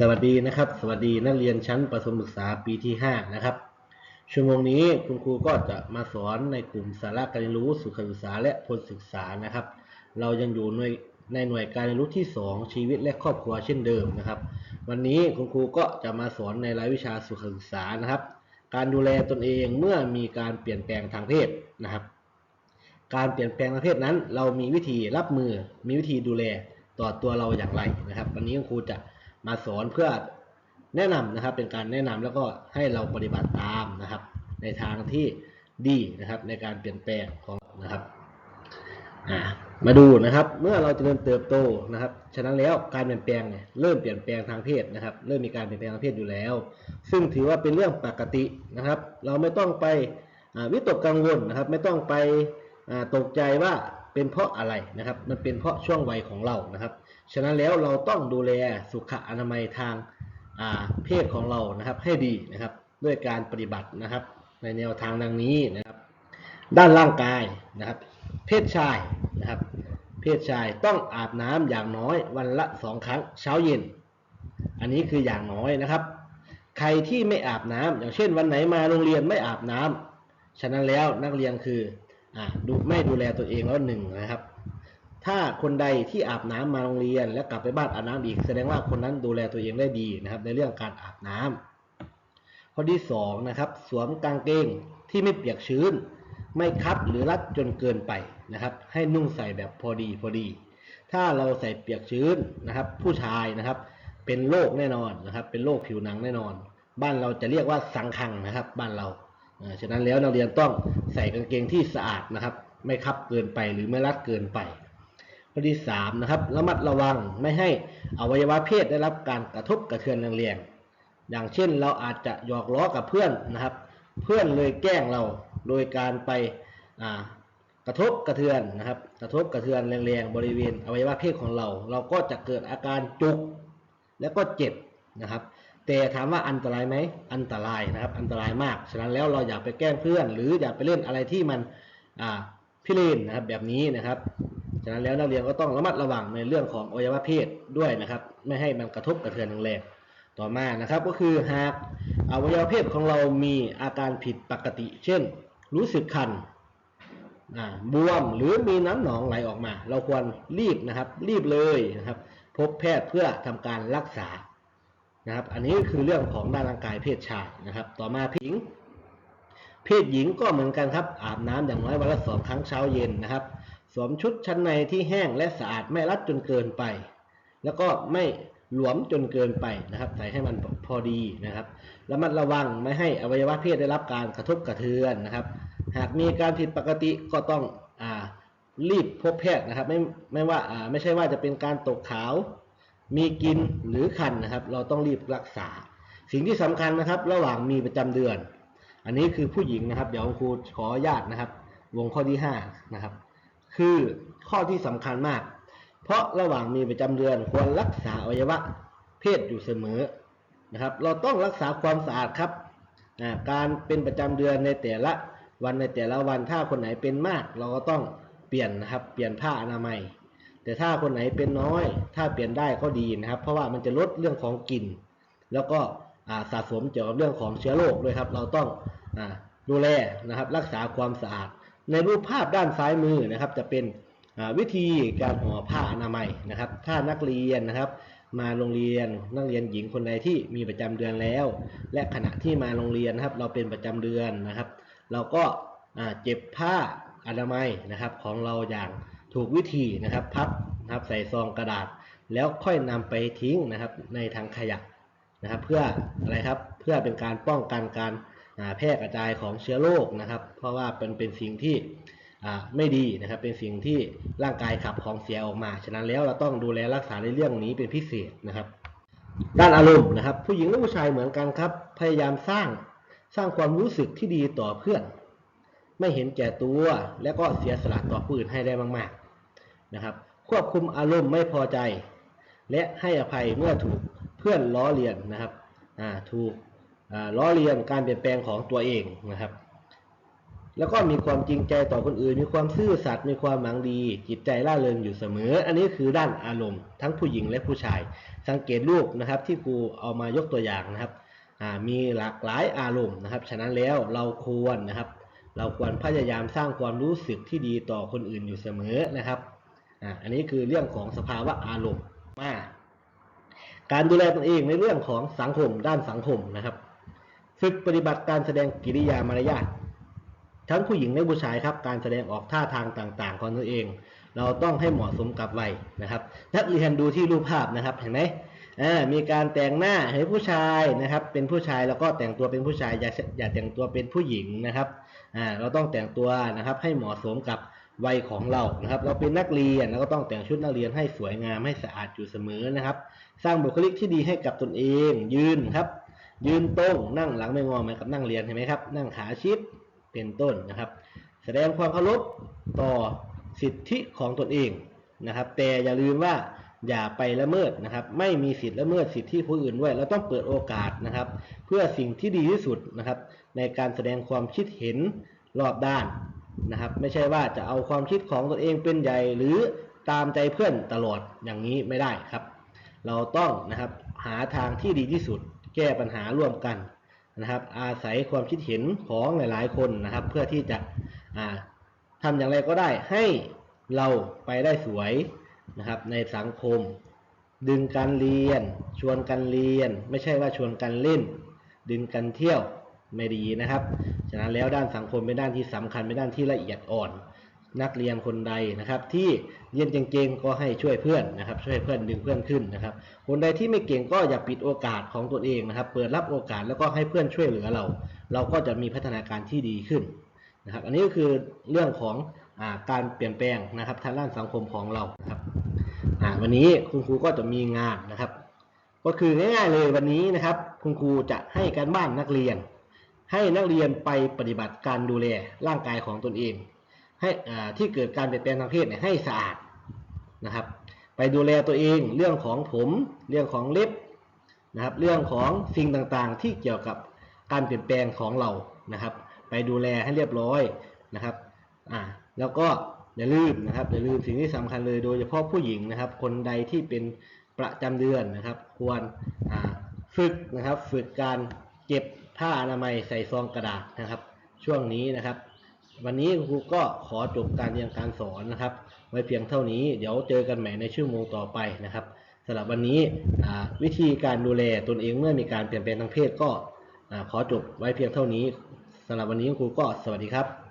สวัสดีนะครับ สวัสดีนักเรียนชั้นประถมศึกษาปีที่ 5 นะครับ ชั่วโมงนี้คุณครูก็จะมาสอนในกลุ่มสาระการเรียนรู้สุขศึกษาและพลศึกษานะครับ เรายังอยู่ในในหน่วยการเรียนรู้ที่ 2 ชีวิตและครอบครัวเช่นเดิมนะครับ วันนี้คุณครูก็จะมาสอนในรายวิชาสุขศึกษานะครับ การดูแลตนเองเมื่อมีการเปลี่ยนแปลงทางเพศนะครับ การเปลี่ยนแปลงทางเพศนั้น เรามีวิธีรับมือมีวิธีดูแลต่อตัวเราอย่างไรนะครับ วันนี้คุณครูจะ มาสอนเพื่อแนะนำนะครับ เป็นการแนะนำแล้วก็ให้เราปฏิบัติตามนะครับ ในทางที่ดีนะครับในการเปลี่ยนแปลงของนะครับมาดูนะครับเมื่อเราเจริญเติบโตนะครับ ฉะนั้นแล้วการเปลี่ยนแปลงเนี่ยเริ่มเปลี่ยนแปลงทางเพศนะครับ เริ่มมีการเปลี่ยนแปลงทางเพศอยู่แล้ว ซึ่งถือว่าเป็นเรื่องปกตินะครับ เราไม่ต้องไปวิตกกังวลนะครับ ไม่ต้องไปตกใจว่า เป็นเพราะอะไรนะครับ มันเป็นเพราะช่วงวัยของเรานะครับ ฉะนั้นแล้วเราต้องดูแลสุขอนามัยทางาเพศของเรานะครับให้ดีนะครับ ด้วยการปฏิบัตินะครับ ในแนวทางดังนี้นะครับ ด้านร่างกายนะครับ เพศชายนะครับ เพศชายต้องอาบน้ำอย่างน้อยวันละสองครั้งเช้าเย็น อันนี้คืออย่างน้อยนะครับ ใครที่ไม่อาบน้ำอย่างเช่นวันไหนมาโรงเรียนไม่อาบน้ำฉะนั้นแล้วนักเรียนคือ ดูไม่ดูแลตัวเองแล้วหนึ่งนะครับ ถ้าคนใดที่อาบน้ำมาโรงเรียน แล้วกลับไปบ้านอาบน้ำอีก แสดงว่าคนนั้นดูแลตัวเองได้ดีนะครับ ในเรื่องการอาบน้ำข้อที่สองนะครับสวมกางเกงที่ไม่เปียกชื้น ไม่คับหรือรัดจนเกินไปนะครับ ให้นุ่งใส่แบบพอดีพอดี ถ้าเราใส่เปียกชื้นนะครับ ผู้ชายนะครับ เป็นโรคแน่นอนนะครับ เป็นโรคผิวหนังแน่นอน บ้านเราจะเรียกว่าสังคังนะครับ บ้านเรา ฉะนั้นแล้วนักเรียนต้องใส่กางเกงที่สะอาดนะครับ ไม่คับเกินไปหรือไม่รัดเกินไปข้อที่สามนะครับระมัดระวังไม่ให้อวัยวะเพศได้รับการกระทบกระเทือนแรงๆอย่างเช่นเราอาจจะหยอกล้อกับเพื่อนนะครับ เพื่อนเลยแกล้งเราโดยการไปกระทบกระเทือนนะครับ กระทบกระเทือนแรงๆบริเวณอวัยวะเพศของเรา เราก็จะเกิดอาการจุกแล้วก็เจ็บนะครับ แต่ถามว่าอันตรายไหมอันตรายนะครับ อันตรายมาก ฉะนั้นแล้วเราอย่าไปแกล้งเพื่อน หรืออย่าไปเล่นอะไรที่มันพิเรนนะครับแบบนี้นะครับ ฉะนั้นแล้วนักเรียนก็ต้องระมัดระวังในเรื่องของอวัยวะเพศด้วยนะครับ ไม่ให้มันกระทบกระเทือนแรงต่อมานะครับก็คือหากอวัยวะเพศของเรามีอาการผิดปกติ เช่น รู้สึกคันบวมหรือมีน้ำหนองไหลออกมา เราควรรีบนะครับ รีบเลยนะครับ พบแพทย์เพื่อทำการรักษา นะครับ อันนี้คือเรื่องของด้านร่างกายเพศชายนะครับ ต่อมาเพศหญิง เพศหญิงก็เหมือนกันครับ อาบน้ำอย่างน้อยวันละสองครั้งเช้าเย็นนะครับ สวมชุดชั้นในที่แห้งและสะอาดไม่รัดจนเกินไป แล้วก็ไม่หลวมจนเกินไปนะครับ ใส่ให้มันพอดีนะครับระมัดระวังไม่ให้อวัยวะเพศได้รับการกระทบกระเทือนนะครับ หากมีการผิดปกติก็ต้องอ่ารีบพบแพทย์นะครับ ไม่ไม่ว่าอ่าไม่ใช่ว่าจะเป็นการตกขาว มีกินหรือคันนะครับ เราต้องรีบรักษา สิ่งที่สำคัญนะครับ ระหว่างมีประจำเดือน อันนี้คือผู้หญิงนะครับ เดี๋ยวครูขออนุญาตนะครับ วงข้อที่5นะครับ คือข้อที่สำคัญมาก เพราะระหว่างมีประจำเดือนควรรักษาอวัยวะเพศอยู่เสมอนะครับ เราต้องรักษาความสะอาดครับการเป็นประจำเดือนในแต่ละวันในแต่ละวันถ้าคนไหนเป็นมาก เราก็ต้องเปลี่ยนนะครับ เปลี่ยนผ้าอนามัย แต่ถ้าคนไหนเป็นน้อย ถ้าเปลี่ยนได้ก็ดีนะครับ เพราะว่ามันจะลดเรื่องของกลิ่น แล้วก็สะสมเกี่ยวกับเรื่องของเชื้อโรคด้วยครับ เราต้องอดูแลนะครับรักษาความสะอาด ในรูปภาพด้านซ้ายมือนะครับ จะเป็นวิธีการห่อผ้าอนามัยนะครับ ถ้านักเรียนนะครับ มาโรงเรียนนักเรียนหญิงคนใดที่มีประจำเดือนแล้ว และขณะที่มาโรงเรียนนะครับ เราเป็นประจำเดือนนะครับ เราก็เจ็บผ้าอนามัยนะครับของเราอย่าง ถูกวิธีนะครับพับนะครับใส่ซองกระดาษ แล้วค่อยนำไปทิ้งนะครับในถังขยะนะครับ เพื่ออะไรครับเพื่อเป็นการป้องกันการแพร่กระจายของเชื้อโรคนะครับ เพราะว่าเป็นเป็นสิ่งที่ไม่ดีนะครับ เป็นสิ่งที่ร่างกายขับของเสียออกมา ฉะนั้นแล้วเราต้องดูแลรักษาในเรื่องนี้เป็นพิเศษนะครับ ด้านอารมณ์นะครับ ผู้หญิงและผู้ชายเหมือนกันครับ พยายามสร้างสร้างความรู้สึกที่ดีต่อเพื่อน ไม่เห็นแก่ตัว และก็เสียสละต่อผู้อื่นให้ได้มากๆนะครับ ควบคุมอารมณ์ไม่พอใจ และให้อภัยเมื่อถูกเพื่อนล้อเลียนนะครับถูกล้อเลียนการเปลี่ยนแปลงของตัวเองนะครับ แล้วก็มีความจริงใจต่อคนอื่น มีความซื่อสัตย์มีความหวังดี จิตใจร่าเริงอยู่เสมอ อันนี้คือด้านอารมณ์ ทั้งผู้หญิงและผู้ชาย สังเกตรูปนะครับที่ครูเอามายกตัวอย่างนะครับมีหลากหลายอารมณ์นะครับ ฉะนั้นแล้วเราควรนะครับ เราควรพยายามสร้างความรู้สึกที่ดีต่อคนอื่นอยู่เสมอนะครับอ่าอันนี้คือเรื่องของสภาวะอารมณ์มาการดูแลตนเองในเรื่องของสังคมด้านสังคมนะครับฝึกปฏิบัติการแสดงกิริยามารยาททั้งผู้หญิงและผู้ชายครับ การแสดงออกท่าทางต่าง ๆ ของตนเอง เราต้องให้เหมาะสมกับวัยนะครับ นักเรียนดูที่รูปภาพนะครับ เห็นไหมมีการแต่งหน้าให้ผู้ชายนะครับ เป็นผู้ชายแล้วก็แต่งตัวเป็นผู้ชายอย่าอย่าแต่งตัวเป็นผู้หญิงนะครับ อ่าเราต้องแต่งตัวนะครับให้เหมาะสมกับวัยของเรานะครับ เราเป็นนักเรียนเราก็ต้องแต่งชุดนักเรียนให้สวยงามให้สะอาดอยู่เสมอนะครับ สร้างบุคลิกที่ดีให้กับตนเอง ยืนครับ ยืนตรงนั่งหลังไม่งอเหมือนกับนั่งเรียนเห็นไหมครับ นั่งขาชิดเป็นต้นนะครับ แสดงความเคารพต่อสิทธิของตนเองนะครับ แต่อย่าลืมว่า อย่าไปละเมิดนะครับ ไม่มีสิทธิละเมิดสิทธิผู้อื่นด้วย เราต้องเปิดโอกาสนะครับ เพื่อสิ่งที่ดีที่สุดนะครับ ในการแสดงความคิดเห็นรอบด้านนะครับ ไม่ใช่ว่าจะเอาความคิดของตนเองเป็นใหญ่หรือตามใจเพื่อนตลอดอย่างนี้ไม่ได้ครับ เราต้องนะครับหาทางที่ดีที่สุด แก้ปัญหาร่วมกันนะครับ อาศัยความคิดเห็นของหลาย ๆ คนนะครับ เพื่อที่จะอ่าทำอย่างไรก็ได้ให้เราไปได้สวย นะครับในสังคม ดึงการเรียน ชวนกันเรียน ไม่ใช่ว่าชวนกันเล่น ดึงกันเที่ยวไม่ดีนะครับ ฉะนั้นแล้วด้านสังคมเป็นด้านที่สำคัญเป็นด้านที่ละเอียดอ่อน นักเรียนคนใดนะครับ ที่เรียนเก่งๆก็ให้ช่วยเพื่อนนะครับ ช่วยเพื่อนดึงเพื่อนขึ้นนะครับ คนใดที่ไม่เก่งก็อย่าปิดโอกาสของตนเองนะครับ เปิดรับโอกาสแล้วก็ให้เพื่อนช่วยเหลือเรา เราก็จะมีพัฒนาการที่ดีขึ้นนะครับ อันนี้ก็คือเรื่องของ การเปลี่ยนแปลงนะครับทางด้านสังคมของเรานะครับวันนี้คุณครูก็จะมีงานนะครับ ก็คือง่ายๆเลยวันนี้นะครับ คุณครูจะให้การบ้านนักเรียน ให้นักเรียนไปปฏิบัติการดูแลร่างกายของตนเอง ให้ที่เกิดการเปลี่ยนแปลงทางเพศเนี่ยให้สะอาดนะครับ ไปดูแลตัวเองเรื่องของผมเรื่องของเล็บนะครับ เรื่องของสิ่งต่างๆ ที่เกี่ยวกับการเปลี่ยนแปลงของเรานะครับ ไปดูแลให้เรียบร้อยนะครับอ่า แล้วก็อย่าลืมนะครับอย่าลืมสิ่งที่สำคัญเลยโดยเฉพาะผู้หญิงนะครับ คนใดที่เป็นประจำเดือนนะครับ ควรฝึกนะครับฝึกการเก็บผ้าอนามัยใส่ซองกระดาษนะครับ ช่วงนี้นะครับ วันนี้ครูก็ขอจบการเรียนการสอนนะครับ ไว้เพียงเท่านี้เดี๋ยวเจอกันใหม่ในชั่วโมงต่อไปนะครับสำหรับวันนี้วิธีการดูแลตนเองเมื่อมีการเปลี่ยนแปลงทางเพศก็ขอจบไว้เพียงเท่านี้สำหรับวันนี้ครูก็สวัสดีครับ